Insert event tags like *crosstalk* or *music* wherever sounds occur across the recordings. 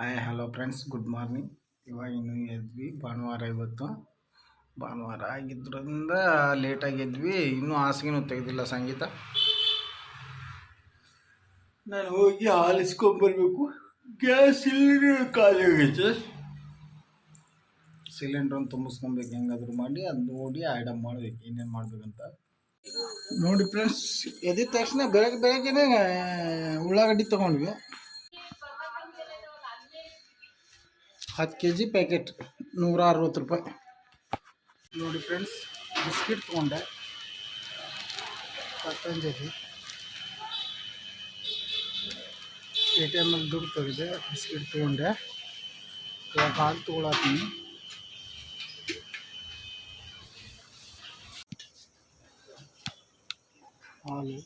Hi hello friends good morning ಇವಾಗ ಇನ್ನು ಎದ್ವಿ. ಭಾನುವಾರ ಇವತ್ತು. ಭಾನುವಾರ ಆಗಿದ್ದರಿಂದ ಲೇಟಾಗಿ ಎದ್ವಿ. ಇನ್ನೂ ಹಾಸಿಗೆನೂ ತೆಗೆದಿಲ್ಲ ಸಂಗೀತ. ನಾನು ಹೋಗಿ ಹಾಲಿಸ್ಕೊಂಬರ್ಬೇಕು ಗ್ಯಾಸ್ ಸಿಲಿಂಡರ್ ಖಾಲಿ ಆಗೈತೆ. ಸಿಲಿಂಡ್ರನ್ನು ತುಂಬಿಸ್ಕೊಬೇಕು. ಹೆಂಗಾದ್ರೂ ಮಾಡಿ ಅದು ನೋಡಿ ಐಡಮ್ ಮಾಡಬೇಕು. ಏನೇನು ಮಾಡಬೇಕಂತ. ನೋಡಿ ಫ್ರೆಂಡ್ಸ್ ಎದ್ದ ತಕ್ಷಣ ಬೆಳಗ್ಗೆ ಬೆಳಗ್ಗೆನೇ ಉಳ್ಳಾಗಡ್ಡಿ ತೊಗೊಂಡ್ವಿ. ಹತ್ತು ಕೆ ಜಿ ಪ್ಯಾಕೆಟ್ ನೂರ ಅರವತ್ತು ರೂಪಾಯಿ ನೋಡಿ ಫ್ರೆಂಡ್ಸ್ ಬಿಸ್ಕಿಟ್ ತೊಗೊಂಡೆ ಪತಂಜಲಿ ಎ ಟಿ ಎಮಲ್ಲಿ ದುಡ್ಡು ತೆಗೆದೆ ಬಿಸ್ಕಿಟ್ ತೊಗೊಂಡೆ ಇವಾಗ ಹಾಲು ತೊಗೊಳತ್ತೀನಿ ಹಾಲು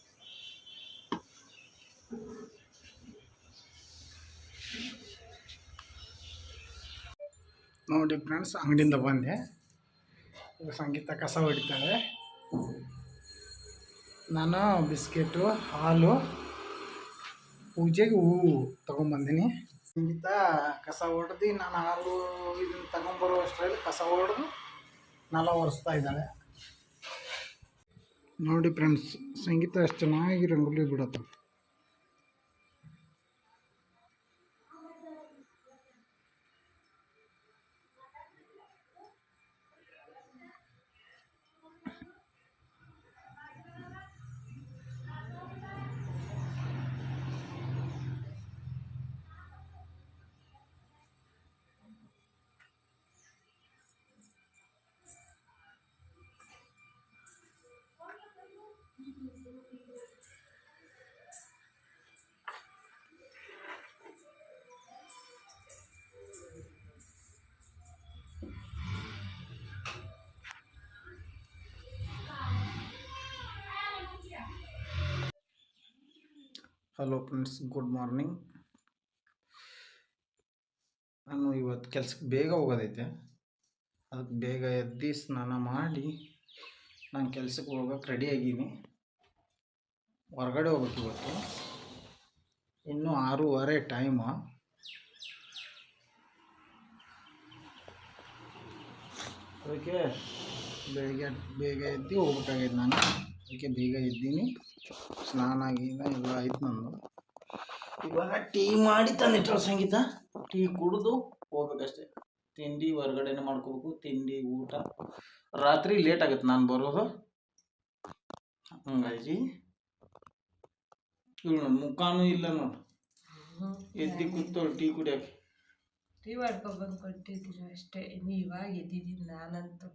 ನೋಡಿ ಫ್ರೆಂಡ್ಸ್, ಅಂಗಡಿಯಿಂದ ಬಂದೆ. ಸಂಗೀತ ಕಸ ಹೊಡಿತಾಳೆ ನಾನು ಬಿಸ್ಕೆಟು, ಹಾಲು, ಪೂಜೆಗೆ ಹೂವು ತೊಗೊಂಬಂದಿನಿ. ಸಂಗೀತ ಕಸ ಹೊಡೆದು ನಾನು ಹಾಲು ಇದನ್ನು ತಗೊಂಬರೋ ಅಷ್ಟರಲ್ಲಿ ಕಸ ಹೊಡೆದು ನೆಲ ಒರೆಸ್ತಾ ಇದ್ದಾಳೆ. ನೋಡಿ ಫ್ರೆಂಡ್ಸ್, ಸಂಗೀತ ಅಷ್ಟು ಚೆನ್ನಾಗಿ ರಂಗೋಲಿ ಬಿಡತ್ತ. ಹಲೋ ಫ್ರೆಂಡ್ಸ್ ಗುಡ್ ಮಾರ್ನಿಂಗ್ ನಾನು ಇವತ್ತು ಕೆಲ್ಸಕ್ಕೆ ಬೇಗ ಹೋಗೋದೈತೆ. ಅದಕ್ಕೆ ಬೇಗ ಎದ್ದು ಸ್ನಾನ ಮಾಡಿ ನಾನು ಕೆಲ್ಸಕ್ಕೆ ಹೋಗೋಕೆ ರೆಡಿ ಆಗೀನಿ ಹೊರಗಡೆ ಹೋಗ್ಬೇಕು ಇವತ್ತು. ಇನ್ನೂ ಆರೂವರೆ ಟೈಮು ಅದಕ್ಕೆ ಬೆಳಿಗ್ಗೆ ಬೇಗ ಎದ್ದು ಹೋಗ್ಬೇಕಾಗೈತೆ ನಾನು. ಅದಕ್ಕೆ ಬೇಗ ಎದ್ದೀನಿ. ಸ್ನಾನ ಗೀನ ಎಲ್ಲ ಆಯ್ತು ನಂದು. ಇವಾಗ ಟೀ ಮಾಡಿ ತಂದಿಟ್ಟು ಸಂಗೀತ. ಟೀ ಕುಡಿದು ಹೋಗ್ಬೇಕಷ್ಟೆ. ತಿಂಡಿ ಹೊರಗಡೆನೆ ಮಾಡ್ಕೋಬೇಕು. ತಿಂಡಿ, ಊಟ. ರಾತ್ರಿ ಲೇಟ್ ಆಗುತ್ತೆ ನಾನು ಬರೋದು. ಹಂಗಾಗಿ ಇವ್ಳು ಮುಖಾನು ಇಲ್ಲ ನೋಡು. ಎದ್ದು ಕೂತೋಳು ಟೀ ಕುಡಿಯಕ್ಕೆ ಟೀ ಮಾಡ್ಕೊಬಂದು ಕೊಟ್ಟಿದ್ರು ಅಷ್ಟೇ. ಇನ್ನು ಇವಾಗ ಎದ್ದಿದ್ದೀನಿ ನಾನಂತೂ.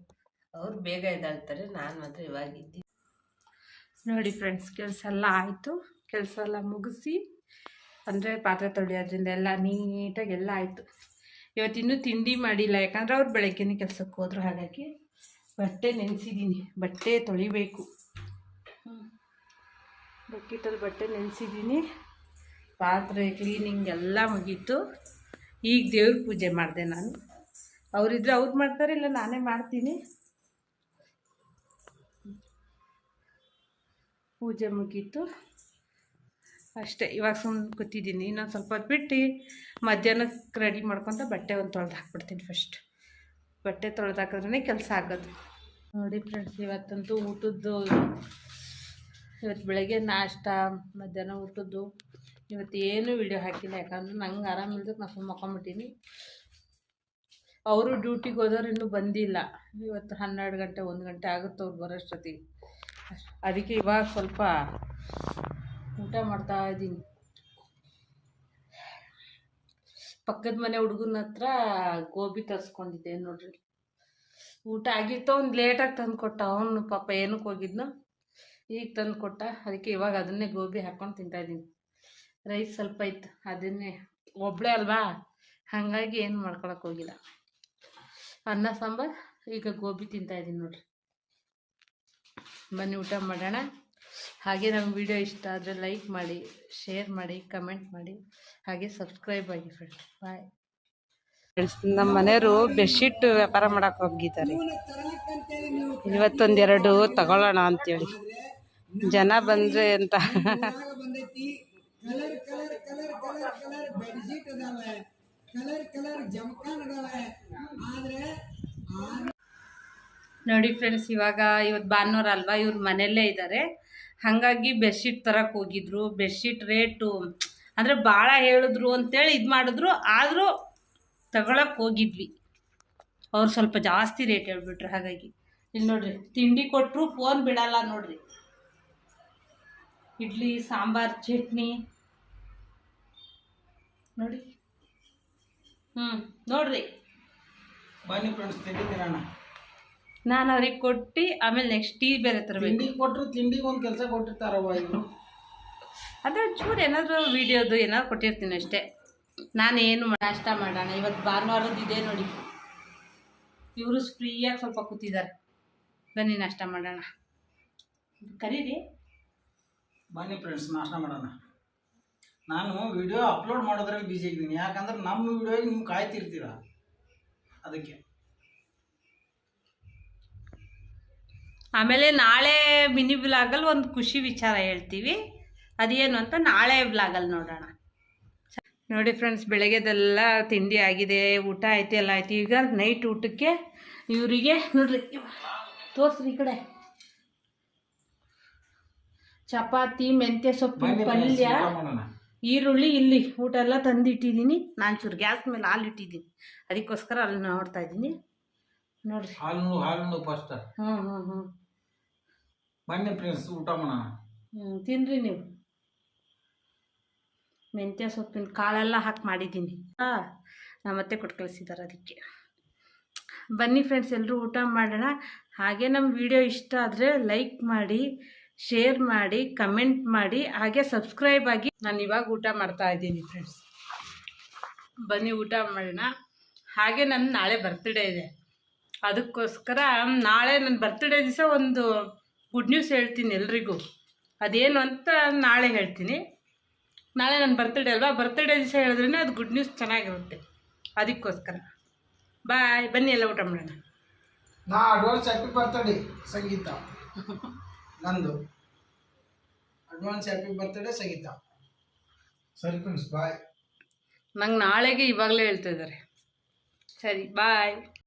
ಅವ್ರು ಬೇಗ ಎದ್ದಾಳ್ತಾರೆ ನಾನು ಮಾತ್ರ ಇವಾಗ ಇದ್ದೀನಿ ನೋಡಿ ಫ್ರೆಂಡ್ಸ್ ಕೆಲಸ ಎಲ್ಲ ಆಯಿತು. ಕೆಲಸ ಎಲ್ಲ ಮುಗಿಸಿ ಅಂದರೆ ಪಾತ್ರೆ ತೊಳೆಯೋದ್ರಿಂದ ಎಲ್ಲ ನೀಟಾಗಿ ಎಲ್ಲ ಆಯಿತು. ಇವತ್ತಿನ್ನೂ ತಿಂಡಿ ಮಾಡಿಲ್ಲ ಯಾಕಂದ್ರೆ ಅವ್ರು ಬೆಳಗ್ಗೆನೆ ಕೆಲಸಕ್ಕೆ ಹೋದ್ರು ಹಾಗಾಗಿ ಬಟ್ಟೆ ನೆನೆಸಿದ್ದೀನಿ. ಬಟ್ಟೆ ತೊಳಿಬೇಕು. ಬಕೆಟಲ್ಲಿ ಬಟ್ಟೆ ನೆನೆಸಿದ್ದೀನಿ. ಪಾತ್ರೆ ಕ್ಲೀನಿಂಗ್ ಎಲ್ಲ ಮುಗೀತು. ಈಗ ದೇವ್ರ ಪೂಜೆ ಮಾಡಿದೆ ನಾನು. ಅವರಿದ್ರೆ ಅವ್ರು ಮಾಡ್ತಾರೆ, ಇಲ್ಲ ನಾನೇ ಮಾಡ್ತೀನಿ. ಪೂಜೆ ಮುಗೀತು. ಅಷ್ಟೇ, ಇವಾಗ ಸುಮ್ಮನೆ ಕೂತಿದ್ದೀನಿ. ಇನ್ನೊಂದು ಸ್ವಲ್ಪ ಹೊತ್ತು ಬಿಟ್ಟು ಮಧ್ಯಾಹ್ನಕ್ಕೆ ರೆಡಿ ಮಾಡ್ಕೊತ ಬಟ್ಟೆ ಒಂದು ತೊಳೆದು ಹಾಕ್ಬಿಡ್ತೀನಿ ಫಸ್ಟ್ ಬಟ್ಟೆ ತೊಳೆದು ಹಾಕಿದ್ರೆ ಕೆಲಸ ಆಗೋದು. ನೋಡಿ ಫ್ರೆಂಡ್ಸ್ ಇವತ್ತಂತೂ ಊಟದ್ದು ಇವತ್ತು ಬೆಳಗ್ಗೆ ನಾಷ್ಟ, ಮಧ್ಯಾಹ್ನ ಊಟದ್ದು. ಇವತ್ತು ಏನೂ ವಿಡಿಯೋ ಹಾಕಿಲ್ಲ, ಯಾಕಂದ್ರೆ ನಂಗೆ ಆರಾಮಿಲ್ದಕ್ಕೆ ನಾನು ಸುಮ್ಮ ಹಾಕೊಂಬಿಟ್ಟೀನಿ ಅವರು ಡ್ಯೂಟಿಗೆ ಹೋದವ್ರು ಇನ್ನೂ ಬಂದಿಲ್ಲ. ಇವತ್ತು ಹನ್ನೆರಡು ಗಂಟೆ, ಒಂದು ಗಂಟೆ ಆಗುತ್ತೆ ಅವ್ರು ಬರೋಷ್ಟೊತ್ತಿಗೆ ಅದಕ್ಕೆ ಇವಾಗ ಸ್ವಲ್ಪ ಊಟ ಮಾಡ್ತಾ ಇದ್ದೀನಿ. ಪಕ್ಕದ ಮನೆ ಹುಡುಗನ ಹತ್ರ ಗೋಬಿ ತರಿಸ್ಕೊಂಡಿದ್ದೆ ನೋಡ್ರಿ. ಊಟ ಆಗಿತ್ತು, ಅವ್ನು ಲೇಟಾಗಿ ತಂದು ಕೊಟ್ಟ ಅವನು ಪಾಪ ಏನಕ್ಕೆ ಹೋಗಿದ್ನು. ಈಗ ತಂದು ಕೊಟ್ಟ, ಅದಕ್ಕೆ ಇವಾಗ ಅದನ್ನೇ ಗೋಬಿ ಹಾಕ್ಕೊಂಡು ತಿಂತಾಯಿದ್ದೀನಿ ರೈಸ್ ಸ್ವಲ್ಪ ಇತ್ತು ಅದನ್ನೇ. ಒಬ್ಬಳೇ ಅಲ್ವಾ? ಹಾಗಾಗಿ ಏನು ಮಾಡ್ಕೊಳಕ್ಕೆ ಹೋಗಿಲ್ಲ. ಅನ್ನ, ಸಾಂಬಾರು, ಈಗ ಗೋಬಿ ತಿಂತಾಯಿದ್ದೀನಿ ನೋಡ್ರಿ. ಬನ್ನಿ ಊಟ ಮಾಡೋಣ. ಹಾಗೆ ನಮ್ಮ ವಿಡಿಯೋ ಇಷ್ಟ ಆದರೆ ಲೈಕ್ ಮಾಡಿ ಶೇರ್ ಮಾಡಿ ಕಮೆಂಟ್ ಮಾಡಿ, ಹಾಗೆ ಸಬ್ಸ್ಕ್ರೈಬ್ ಆಗಿ ಫ್ರೆಂಡ್ಸ್ ಬಾಯ್ ನಮ್ಮ ಮನೆಯವರು ಬೆಡ್ಶೀಟ್ ವ್ಯಾಪಾರ ಮಾಡಕ್ಕೆ ಹೋಗಿದ್ದಾರೆ. ಇವತ್ತೊಂದೆರಡು ತಗೊಳ್ಳೋಣ ಅಂತೇಳಿ. ಜನ ಬಂದ್ರೆ ಅಂತ. ಬಂದೈತಿ colour colour colour colour colour bedsheet ಅದಾವ. ನೋಡಿ ಫ್ರೆಂಡ್ಸ್ ಇವಾಗ ಇವತ್ತು ಭಾನುವಾರ ಅಲ್ವಾ ಇವ್ರ ಮನೆಯಲ್ಲೇ ಇದ್ದಾರೆ ಹಾಗಾಗಿ ಬೆಡ್ಶೀಟ್ ತರಕ್ಕೆ ಹೋಗಿದ್ರು. ಬೆಡ್ಶೀಟ್ ರೇಟು ಅಂದರೆ ಭಾಳ ಹೇಳಿದ್ರು ಅಂತೇಳಿ ಇದು ಮಾಡಿದ್ರು. ಆದರೂ ತಗೊಳಕ್ಕೆ ಹೋಗಿದ್ವಿ. ಅವ್ರು ಸ್ವಲ್ಪ ಜಾಸ್ತಿ ರೇಟ್ ಹೇಳ್ಬಿಟ್ರು ಹಾಗಾಗಿ. ಇಲ್ಲಿ ನೋಡ್ರಿ ತಿಂಡಿ ಕೊಟ್ಟರು ಫೋನ್ ಬಿಡಲ್ಲ ನೋಡ್ರಿ. ಇಡ್ಲಿ ಸಾಂಬಾರ್ ಚಟ್ನಿ. ನೋಡಿ. ಹ್ಞೂ ನೋಡ್ರಿ. ಬನ್ನಿ ಫ್ರೆಂಡ್ಸ್ ತಿಂಡಿ ತಿನ್ನೋಣ. ನಾನು ಅವ್ರಿಗೆ ಕೊಟ್ಟು ಆಮೇಲೆ ನೆಕ್ಸ್ಟ್ ಟೀ ಬೇರೆ ತರಬೇಕು. ತಿಂಡಿ ಕೊಟ್ಟರು ತಿಂಡಿಗೆ ಒಂದು ಕೆಲಸ ಕೊಟ್ಟಿರ್ತಾರವ್ವ ಇವರು. ಅದೇ ಚೂರು ಏನಾದರೂ ವೀಡಿಯೋದು ಏನಾದ್ರು ಕೊಟ್ಟಿರ್ತೀನಿ ಅಷ್ಟೇ. ನಾನೇನು ನಾಷ್ಟ ಮಾಡೋಣ. ಇವತ್ತು ಭಾನುವಾರದ್ದು ಇದೆ ನೋಡಿ. ಇವರು ಫ್ರೀಯಾಗಿ ಸ್ವಲ್ಪ ಕೂತಿದ್ದಾರೆ ಬನ್ನಿ ನಾಷ್ಟ ಮಾಡೋಣ. ಕರೀರಿ. ಬನ್ನಿ ಫ್ರೆಂಡ್ಸ್ ನಾಷ್ಟ ಮಾಡೋಣ. ನಾನು ವಿಡಿಯೋ ಅಪ್ಲೋಡ್ ಮಾಡೋದ್ರಲ್ಲಿ ಬಿಜಿ ಆಗಿದ್ದೀನಿ ಯಾಕಂದ್ರೆ ನಮ್ಮ ವಿಡಿಯೋಗೆ ನೀವು ಕಾಯ್ತಿರ್ತೀರ? ಅದಕ್ಕೆ. ಆಮೇಲೆ ನಾಳೆ ಮಿನಿ ಬ್ಲಾಗಲ್ಲಿ ಒಂದು ಖುಷಿ ವಿಚಾರ ಹೇಳ್ತೀವಿ. ಅದೇನು ಅಂತ ನಾಳೆ ಬ್ಲಾಗಲ್ಲಿ ನೋಡೋಣ. ನೋಡಿ ಫ್ರೆಂಡ್ಸ್ ಬೆಳಗ್ಗೆದೆಲ್ಲ ತಿಂಡಿ ಆಗಿದೆ, ಊಟ ಆಯ್ತು, ಎಲ್ಲ ಆಯ್ತು. ಈಗ ನೈಟ್ ಊಟಕ್ಕೆ ಇವರಿಗೆ, ನೋಡ್ರಿ ತೋರಿಸ್ರಿ ಈ ಕಡೆ. ಚಪಾತಿ ಮೆಂತ್ಯ ಸೊಪ್ಪು ಪಲ್ಯ ಈರುಳ್ಳಿ ಇಲ್ಲಿ ಊಟ ಎಲ್ಲ ತಂದಿಟ್ಟಿದ್ದೀನಿ. ನಾನು ಚೂರು ಗ್ಯಾಸ್ ಮೇಲೆ ಹಾಲು ಇಟ್ಟಿದ್ದೀನಿ ಅದಕ್ಕೋಸ್ಕರ ಅಲ್ಲಿ ನೋಡ್ತಾ ಇದ್ದೀನಿ. ನೋಡ್ರಿ. ಹಾಲು ಹಾಲು ಫಸ್ಟ್ ಹ್ಞೂ ಹ್ಞೂ ಹ್ಞೂ ಬನ್ನಿ ಫ್ರೆಂಡ್ಸ್ ಊಟ ಮಾಡೋಣ. ಹ್ಞೂ ತಿನ್ರಿ ನೀವು. ಮೆಂತ್ಯ ಸೊಪ್ಪಿನ ಕಾಳೆಲ್ಲ ಹಾಕಿ ಮಾಡಿದ್ದೀನಿ. ಹಾಂ ನಮ್ಮ ಮತ್ತೆ ಕೊಟ್ಟು ಕಳಿಸಿದ್ದಾರೆ ಅದಕ್ಕೆ. ಬನ್ನಿ ಫ್ರೆಂಡ್ಸ್ ಎಲ್ಲರೂ ಊಟ ಮಾಡೋಣ. ಹಾಗೆ ನಮ್ಮ ವಿಡಿಯೋ ಇಷ್ಟ ಆದರೆ ಲೈಕ್ ಮಾಡಿ. ಶೇರ್ ಮಾಡಿ ಕಮೆಂಟ್ ಮಾಡಿ ಹಾಗೆ ಸಬ್ಸ್ಕ್ರೈಬ್ ಆಗಿ ನಾನು ಇವಾಗ ಊಟ ಮಾಡ್ತಾ ಇದ್ದೀನಿ ಫ್ರೆಂಡ್ಸ್ ಬನ್ನಿ ಊಟ ಮಾಡೋಣ. ಹಾಗೆ ನನ್ನ ನಾಳೆ ಬರ್ತ್ಡೇ ಇದೆ. ಅದಕ್ಕೋಸ್ಕರ ನಾಳೆ ನನ್ನ ಬರ್ತ್ಡೇ ದಿವಸ ಒಂದು ಗುಡ್ ನ್ಯೂಸ್ ಹೇಳ್ತೀನಿ ಎಲ್ರಿಗೂ. ಅದೇನು ಅಂತ ನಾಳೆ ಹೇಳ್ತೀನಿ. ನಾಳೆ ನನ್ನ ಬರ್ತ್ಡೇ ಅಲ್ವಾ? ಬರ್ತ್ಡೇ ದಿವಸ ಹೇಳಿದ್ರೇ ಅದು ಗುಡ್ ನ್ಯೂಸ್ ಚೆನ್ನಾಗಿರುತ್ತೆ. ಅದಕ್ಕೋಸ್ಕರ. ಬಾಯ್ ಬನ್ನಿ ಎಲ್ಲ ಊಟ ಮಾಡೋಣ. ನಾ ಅಡ್ವಾನ್ಸ್ ಹ್ಯಾಪಿ ಬರ್ತಡೇ ಸಂಗೀತ. *laughs* ನಂದು. ಅಡ್ವಾನ್ಸ್ ಹ್ಯಾಪಿ ಬರ್ತಡೇ ಸಂಗೀತ ಸರಿ ಫ್ರೆಂಡ್ಸ್ ಬಾಯ್ ನಂಗೆ ನಾಳೆಗೆ ಇವಾಗಲೇ ಹೇಳ್ತಾ ಇದ್ದಾರೆ ಸರಿ ಬಾಯ್